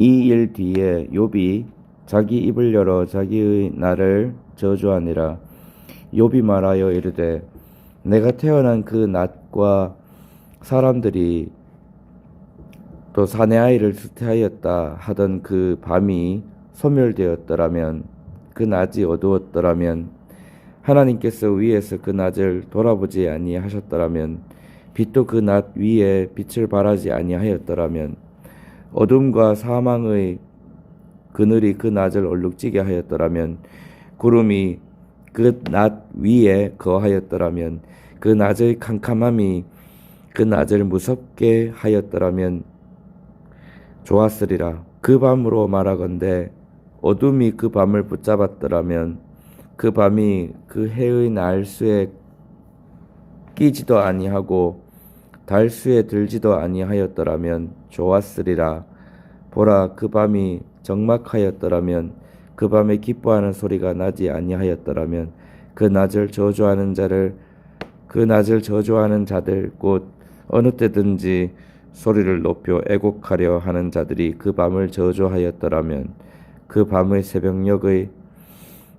이 일 뒤에 욥이 자기 입을 열어 자기의 날을 저주하니라. 욥이 말하여 이르되 내가 태어난 그 낮과 사람들이 또 사내 아이를 수태하였다 하던 그 밤이 소멸되었더라면 그 낮이 어두웠더라면 하나님께서 위에서 그 낮을 돌아보지 아니하셨더라면 빛도 그 낮 위에 빛을 발하지 아니하였더라면 어둠과 사망의 그늘이 그 낮을 얼룩지게 하였더라면 구름이 그 낮 위에 거하였더라면 그 낮의 캄캄함이 그 낮을 무섭게 하였더라면 좋았으리라. 그 밤으로 말하건대 어둠이 그 밤을 붙잡았더라면 그 밤이 그 해의 날수에 끼지도 아니하고 달수에 들지도 아니하였더라면 좋았으리라. 보라 그 밤이 적막하였더라면 그 밤에 기뻐하는 소리가 나지 아니하였더라면 그 낮을 저주하는 자를 그 낮을 저주하는 자들 곧 어느 때든지 소리를 높여 애곡하려 하는 자들이 그 밤을 저주하였더라면 그 밤의 새벽녘의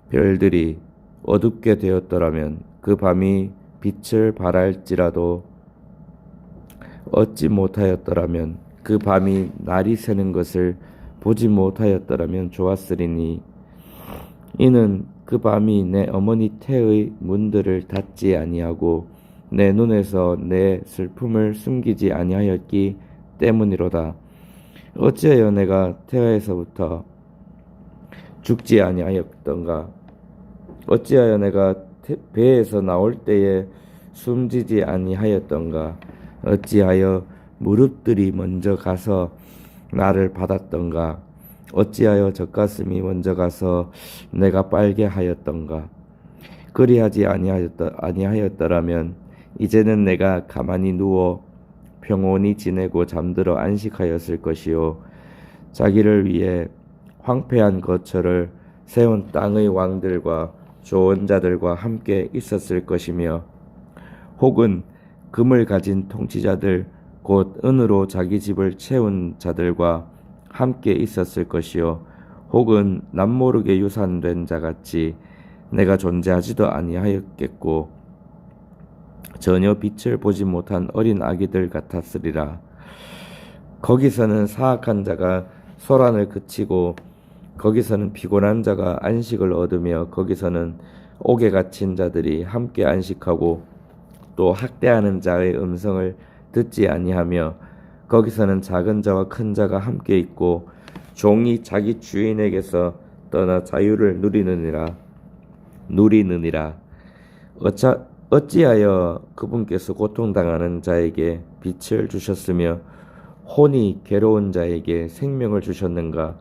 별들이 어둡게 되었더라면 그 밤이 빛을 발할지라도 얻지 못하였더라면 그 밤이 날이 새는 것을 보지 못하였더라면 좋았으리니 이는 그 밤이 내 어머니 태의 문들을 닫지 아니하고 내 눈에서 내 슬픔을 숨기지 아니하였기 때문이로다. 어찌하여 내가 태아에서부터 죽지 아니하였던가? 어찌하여 내가 배에서 나올 때에 숨지지 아니하였던가? 어찌하여 무릎들이 먼저 가서 나를 받았던가? 어찌하여 젖가슴이 먼저 가서 내가 빨게 하였던가? 그리하지 아니하였다, 아니하였더라면 이제는 내가 가만히 누워 평온히 지내고 잠들어 안식하였을 것이요 자기를 위해 황폐한 거처를 세운 땅의 왕들과 좋은 자들과 함께 있었을 것이며 혹은 금을 가진 통치자들 곧 은으로 자기 집을 채운 자들과 함께 있었을 것이요. 혹은 남모르게 유산된 자같이 내가 존재하지도 아니하였겠고 전혀 빛을 보지 못한 어린 아기들 같았으리라. 거기서는 사악한 자가 소란을 그치고 거기서는 피곤한 자가 안식을 얻으며 거기서는 옥에 갇힌 자들이 함께 안식하고 또 학대하는 자의 음성을 듣지 아니하며 거기서는 작은 자와 큰 자가 함께 있고 종이 자기 주인에게서 떠나 자유를 누리느니라 누리느니라. 어차, 어찌하여 그분께서 고통당하는 자에게 빛을 주셨으며 혼이 괴로운 자에게 생명을 주셨는가?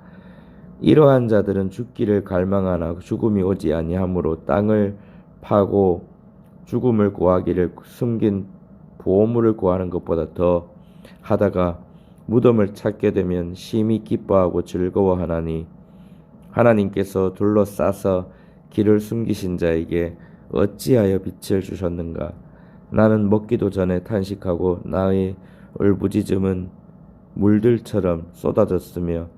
이러한 자들은 죽기를 갈망하나 죽음이 오지 아니하므로 땅을 파고 죽음을 구하기를 숨긴 보물을 구하는 것보다 더 하다가 무덤을 찾게 되면 심히 기뻐하고 즐거워하나니 하나님께서 둘러싸서 길을 숨기신 자에게 어찌하여 빛을 주셨는가? 나는 먹기도 전에 탄식하고 나의 울부짖음은 물들처럼 쏟아졌으며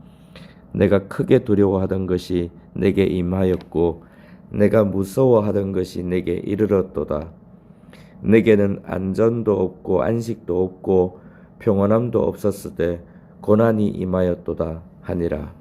내가 크게 두려워하던 것이 내게 임하였고 내가 무서워하던 것이 내게 이르렀도다. 내게는 안전도 없고 안식도 없고 평온함도 없었으되 고난이 임하였도다 하니라.